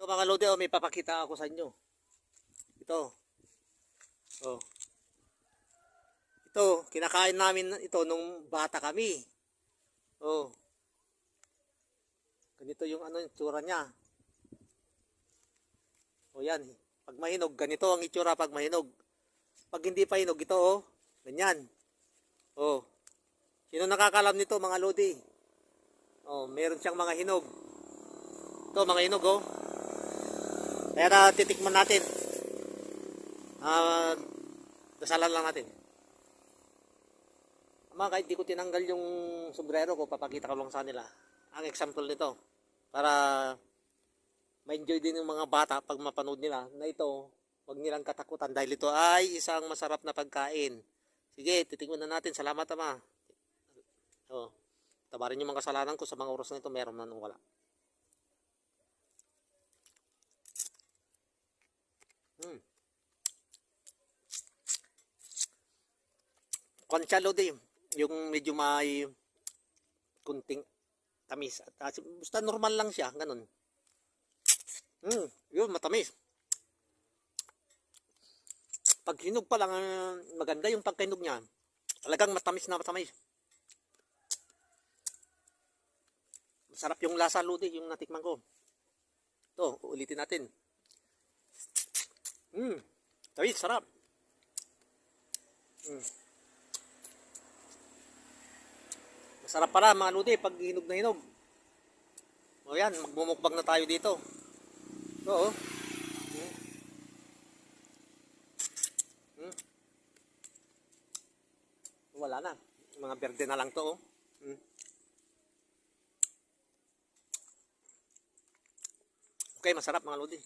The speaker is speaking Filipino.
Ito mga lodi, oh, may papakita ako sa inyo. Ito. Oh. Ito, kinakain namin ito nung bata kami. Oh. Ganito yung ano, yung tsura niya. O yan, pag mahinog, ganito ang itsura pag mahinog. Pag hindi pa hinog, ito oh, ganyan. Oh. Sino nakakalam nito mga lodi? Oh, meron siyang mga hinog. Ito mga hinog oh. Na titikman natin. Ah, dasalan lang natin. Ama, kahit di ko tinanggal yung sombrero ko, papakita ko lang sa nila. Ang example nito. Para ma-enjoy din ng mga bata pag mapanood nila na ito, wag nilang katakutan dahil ito ay isang masarap na pagkain. Sige, titingnan na natin. Salamat ama. Oh, tabarin yung mga kasalanan ko sa mga oras na ito, meron man wala. Hmm. Konsyalo din. Yung medyo may kunting tamis. At, basta normal lang siya, ganun. Hmm, yun, matamis. Pag hinog pa lang, ah, maganda yung pagkahinog niya. Talagang matamis na matamis. Masarap yung lasa, Lodi, yung natikman ko. Ito, ulitin natin. Hmm, tamis, sarap. Hmm. Masarap para mga Lodi, pag hinog na hinog. O yan, magmumukbang na tayo dito. Ito, oh. Hmm. Hmm. Wala na. Mga berde na lang to, oh. Hmm. Okay, masarap mga Lodi.